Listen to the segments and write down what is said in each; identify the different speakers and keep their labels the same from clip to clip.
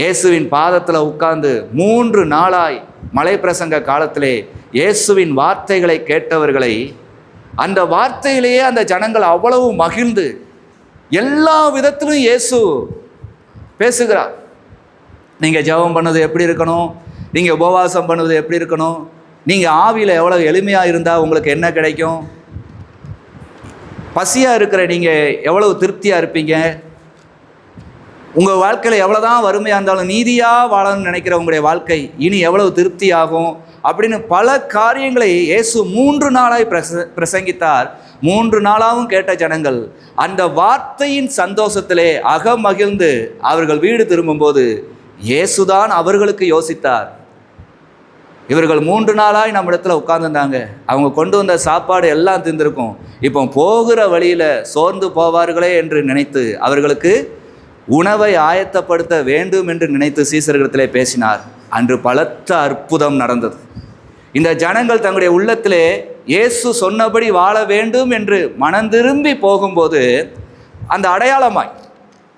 Speaker 1: இயேசுவின் பாதத்தில் உட்கார்ந்து மூன்று நாளாய் மலை பிரசங்க காலத்திலே இயேசுவின் வார்த்தைகளை கேட்டவர்களை அந்த வார்த்தையிலேயே அந்த ஜனங்கள் அவ்வளவு மகிழ்ந்து எல்லா விதத்திலும் இயேசு பேசுகிறார். நீங்கள் ஜெபம் பண்ணது எப்படி இருக்கணும்? நீங்கள் உபவாசம் பண்ணுவது எப்படி இருக்கணும்? நீங்கள் ஆவியில் எவ்வளோ எளிமையாக இருந்தால் உங்களுக்கு என்ன கிடைக்கும்? பசியாக இருக்கிற நீங்கள் எவ்வளவு திருப்தியாக இருப்பீங்க? உங்கள் வாழ்க்கையில் எவ்வளோதான் வறுமையாக இருந்தாலும் நீதியாக வாழணும்னு நினைக்கிற உங்களுடைய வாழ்க்கை இனி எவ்வளவு திருப்தி ஆகும் அப்படின்னு பல காரியங்களை இயேசு மூன்று நாளாய் பிரச பிரசங்கித்தார். மூன்று நாளாகவும் கேட்ட ஜனங்கள் அந்த வார்த்தையின் சந்தோஷத்திலே அகமகிழ்ந்து அவர்கள் வீடு திரும்பும்போது இயேசுதான் அவர்களுக்கு யோசித்தார். இவர்கள் மூன்று நாளாய் நம்ம இடத்துல உட்கார்ந்துருந்தாங்க. அவங்க கொண்டு வந்த சாப்பாடு எல்லாம் திந்திருக்கும் இப்போ போகிற வழியில் சோர்ந்து போவார்களே என்று நினைத்து அவர்களுக்கு உணவை ஆயத்தப்படுத்த வேண்டும் என்று நினைத்து சீசர்களிடத்திலே பேசினார். அன்று பலத்த அற்புதம் நடந்தது. இந்த ஜனங்கள் தங்களுடைய உள்ளத்திலே இயேசு சொன்னபடி வாழ வேண்டும் என்று மனந்திரும்பி போகும்போது அந்த அடையாளமாய்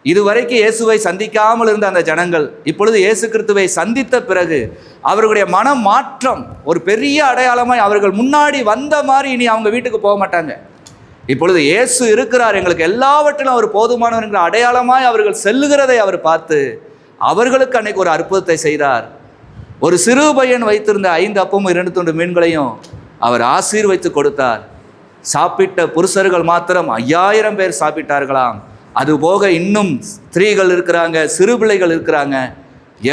Speaker 1: இதுவரைக்கும் இயேசுவை சந்திக்காமல் இருந்த அந்த ஜனங்கள் இப்பொழுது இயேசு கிறிஸ்துவை சந்தித்த பிறகு அவர்களுடைய மன மாற்றம் ஒரு பெரிய அடையாளமாய் அவர்கள் முன்னாடி வந்த மாதிரி இனி அவங்க வீட்டுக்கு போக மாட்டாங்க. இப்பொழுது இயேசு இருக்கிறார். எங்களுக்கு எல்லாவற்றிலும் அவர் போதுமானவர் என்கிற அடையாளமாய் அவர்கள் செல்லுகிறதை அவர் பார்த்து அவர்களுக்கு அன்னைக்கு ஒரு அற்புதத்தை செய்தார். ஒரு சிறு பையன் வைத்திருந்த ஐந்து அப்பமும் இரண்டு துண்டு மீன்களையும் அவர் ஆசீர்வைத்து கொடுத்தார். சாப்பிட்ட புருஷர்கள் மாத்திரம் ஐயாயிரம் பேர் சாப்பிட்டார்களாம். அதுபோக இன்னும் ஸ்திரீகள் இருக்கிறாங்க சிறு பிள்ளைகள் இருக்கிறாங்க.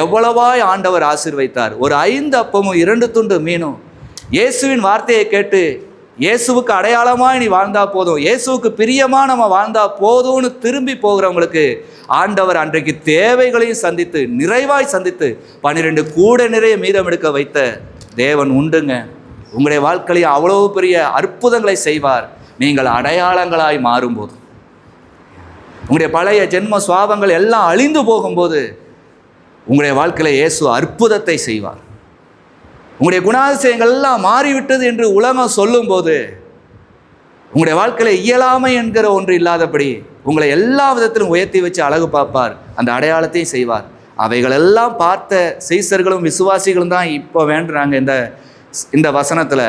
Speaker 1: எவ்வளவாய் ஆண்டவர் ஆசீர்வைத்தார் ஒரு ஐந்து அப்பமும் இரண்டு துண்டு மீனும். இயேசுவின் வார்த்தையை கேட்டு இயேசுவுக்கு அடையாளமாய் நீ வாழ்ந்தா போதும். இயேசுவுக்கு பிரியமாக நம்ம வாழ்ந்தா போதும்னு திரும்பி போகிறவங்களுக்கு ஆண்டவர் அன்றைக்கு தேவைகளையும் சந்தித்து நிறைவாய் சந்தித்து பன்னிரெண்டு கூட நிறைய மீதம் எடுக்க வைத்த தேவன் உண்டுங்க. உங்களுடைய வாழ்க்கையில் அவ்வளோ பெரிய அற்புதங்களை செய்வார். நீங்கள் அடையாளங்களாய் மாறும்போது. உங்களுடைய பழைய ஜென்ம சுவாபங்கள் எல்லாம் அழிந்து போகும்போது உங்களுடைய வாழ்க்கையில் இயேசு அற்புதத்தை செய்வார். உங்களுடைய குணாதிசயங்கள் எல்லாம் மாறிவிட்டது என்று உலகம் சொல்லும்போது உங்களுடைய வாழ்க்கையில் இயலாமை என்கிற ஒன்று இல்லாதபடி உங்களை எல்லா விதத்திலும் உயர்த்தி வச்சு அழகு பார்ப்பார் அந்த அடையாளத்தையும் செய்வார். அவைகளெல்லாம் பார்த்த சீசர்களும் விசுவாசிகளும் தான் இப்போ வேண்டுறாங்க இந்த இந்த வசனத்தில்.